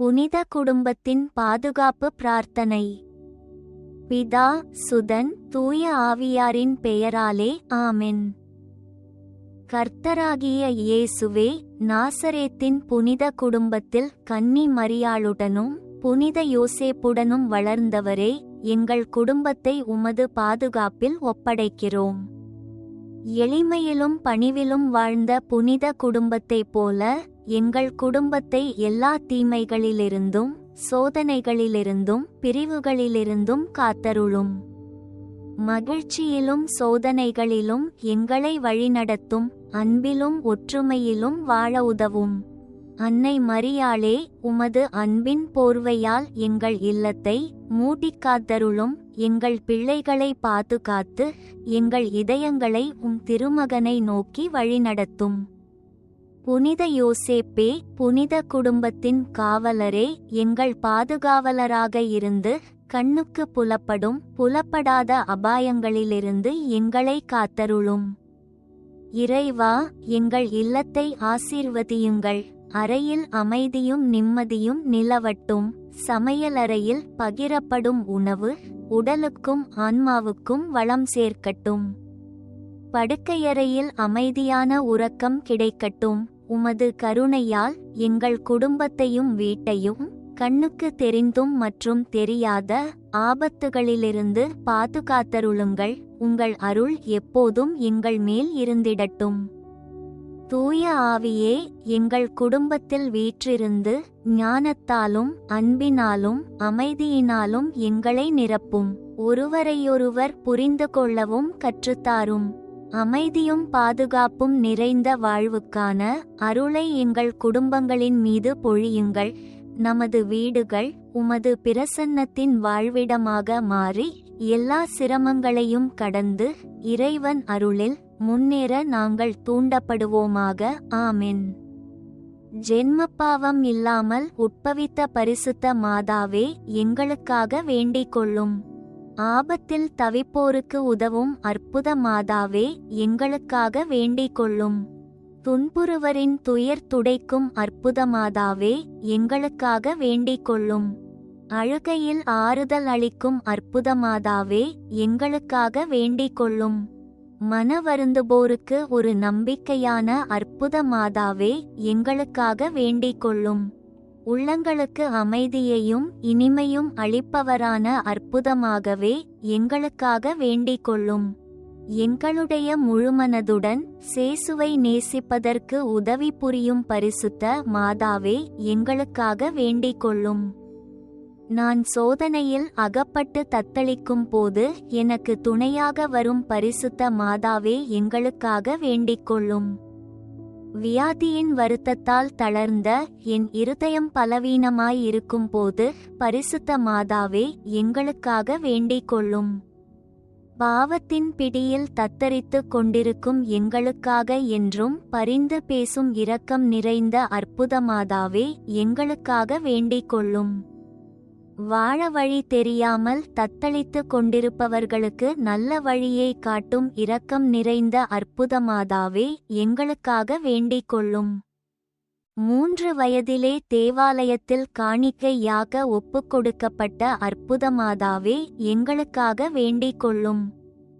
புனித குடும்பத்தின் பாதுகாப்பு பிரார்த்தனை. பிதா சுதன் தூய ஆவியாரின் பெயராலே ஆமென். கர்த்தராகிய இயேசுவே நாசரேத்தின் புனித குடும்பத்தில் கன்னி மரியாளுடனும் புனித யோசேப்புடனும் வளர்ந்தவரே எங்கள் குடும்பத்தை உமது பாதுகாப்பில் ஒப்படைக்கிறோம். எளிமையிலும் பணிவிலும் வாழ்ந்த புனித குடும்பத்தைப் போல எங்கள் குடும்பத்தை எல்லா தீமைகளிலிருந்தும் சோதனைகளிலிருந்தும் பிரிவுகளிலிருந்தும் காத்தருளும். மகிழ்ச்சியிலும் சோதனைகளிலும் எங்களை வழிநடத்தும் அன்பிலும் ஒற்றுமையிலும் வாழ உதவும். அன்னை மரியாளே உமது அன்பின் போர்வையால் எங்கள் இல்லத்தை மூடிக் காத்தருளும் எங்கள் பிள்ளைகளை பாதுகாத்து எங்கள் இதயங்களை உம் திருமகனை நோக்கி வழிநடத்தும். புனித யோசேப்பே புனித குடும்பத்தின் காவலரே எங்கள் பாதுகாவலராக இருந்து கண்ணுக்கு புலப்படும் புலப்படாத அபாயங்களிலிருந்து எங்களை காத்தருளும். இறைவா எங்கள் இல்லத்தை ஆசீர்வதியுங்கள். அறையில் அமைதியும் நிம்மதியும் நிலவட்டும். சமையலறையில் பகிரப்படும் உணவு உடலுக்கும் ஆன்மாவுக்கும் வளம் சேர்க்கட்டும். படுக்கையறையில் அமைதியான உறக்கம் கிடைக்கட்டும். உமது கருணையால் எங்கள் குடும்பத்தையும் வீட்டையும் கண்ணுக்கு தெரிந்தும் மற்றும் தெரியாத ஆபத்துகளிலிருந்து பாதுகாத்தருளுங்கள். உங்கள் அருள் எப்போதும் எங்கள் மேல் இருந்திடட்டும். தூய ஆவியே எங்கள் குடும்பத்தில் வீற்றிருந்து ஞானத்தாலும் அன்பினாலும் அமைதியினாலும் எங்களை நிரப்பும். ஒருவரையொருவர் புரிந்து கொள்ளவும் கற்றுத்தாரும். அமைதியும் பாதுகாப்பும் நிறைந்த வாழ்வுக்கான அருளை எங்கள் குடும்பங்களின் மீது பொழியுங்கள். நமது வீடுகள் உமது பிரசன்னத்தின் வாழ்விடமாக மாறி எல்லா சிரமங்களையும் கடந்து இறைவன் அருளில் முன்னேற நாங்கள் தூண்டப்படுவோமாக. ஆமென். ஜென்மப்பாவம் இல்லாமல் உட்பவித்த பரிசுத்த மாதாவே எங்களுக்காக வேண்டிக் கொள்ளும். ஆபத்தில் தவிப்போருக்கு உதவும் அற்புத மாதாவே எங்களுக்காக வேண்டிக் கொள்ளும் துன்புறுவரின் துயர் துடைக்கும் அற்புத மாதாவே எங்களுக்காக வேண்டிக் கொள்ளும் அழுகையில் ஆறுதல் அளிக்கும் அற்புத மாதாவே எங்களுக்காக வேண்டிக் கொள்ளும் மன வருந்துபோருக்கு ஒரு நம்பிக்கையான அற்புத மாதாவே எங்களுக்காக வேண்டிக் கொள்ளும் உள்ளங்களுக்கு அமைதியையும் இனிமையும் அளிப்பவரான அற்புதமாகவே எங்களுக்காக வேண்டிக் கொள்ளும் எங்களுடைய முழுமனதுடன் சேசுவை நேசிப்பதற்கு உதவி புரியும் பரிசுத்த மாதாவே எங்களுக்காக வேண்டிக் கொள்ளும் நான் சோதனையில் அகப்பட்டு தத்தளிக்கும் போது எனக்கு துணையாக வரும் பரிசுத்த மாதாவே எங்களுக்காக வேண்டிக் கொள்ளும் வியாதியின் வருத்தத்தால் தளர்ந்த என் இருதயம் பலவீனமாயிருக்கும் போது பரிசுத்த மாதாவே எங்களுக்காக வேண்டிக் கொள்ளும். பாவத்தின் பிடியில் தத்தரித்துக் கொண்டிருக்கும் எங்களுக்காக என்றும் பரிந்து பேசும் இரக்கம் நிறைந்த அற்புதமாதாவே எங்களுக்காக வேண்டிக் கொள்ளும். வாழ வழி தெரியாமல் தத்தளித்துக் கொண்டிருப்பவர்களுக்கு நல்ல வழியை காட்டும் இரக்கம் நிறைந்த அற்புதமாதாவே எங்களுக்காக வேண்டிக் கொள்ளும். மூன்று வயதிலே தேவாலயத்தில் காணிக்கையாக ஒப்புக்கொடுக்கப்பட்ட அற்புதமாதாவே எங்களுக்காக வேண்டிக் கொள்ளும்.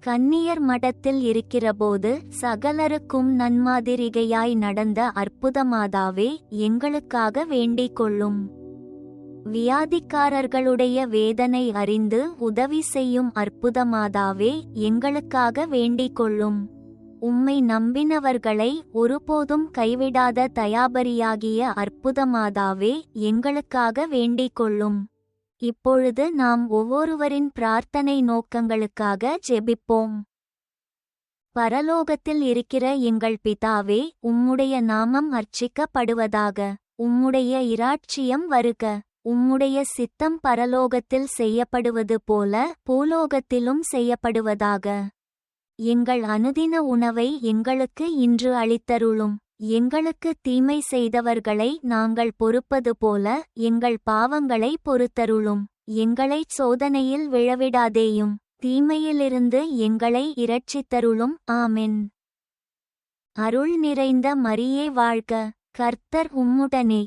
கன்னியர் மடத்தில் இருக்கிறபோது சகலருக்கும் நன்மாதிரிகையாய் நடந்த அற்புதமாதாவே எங்களுக்காக வேண்டிக் கொள்ளும். வியாதிக்காரர்களுடைய வேதனை அறிந்து உதவி செய்யும் அற்புதமாதாவே எங்களுக்காக வேண்டிக் கொள்ளும் உம்மை நம்பினவர்களை ஒருபோதும் கைவிடாத தயாபரியாகிய அற்புதமாதாவே எங்களுக்காக வேண்டிக் கொள்ளும் இப்பொழுது நாம் ஒவ்வொருவரின் பிரார்த்தனை நோக்கங்களுக்காக ஜெபிப்போம். பரலோகத்தில் இருக்கிற எங்கள் பிதாவே உம்முடைய நாமம் அர்ச்சிக்கப்படுவதாக உம்முடைய இராட்சியம் வருக. உம்முடைய சித்தம் பரலோகத்தில் செய்யப்படுவது போல பூலோகத்திலும் செய்யப்படுவதாக. எங்கள் அனுதின உணவை எங்களுக்கு இன்று அளித்தருளும். எங்களுக்கு தீமை செய்தவர்களை நாங்கள் பொறுப்பது போல எங்கள் பாவங்களை பொறுத்தருளும். எங்களைச் சோதனையில் விழவிடாதேயும். தீமையிலிருந்து எங்களை இரட்சித்தருளும். ஆமென். அருள் நிறைந்த மரியே வாழ்க. கர்த்தர் உம்முடனே.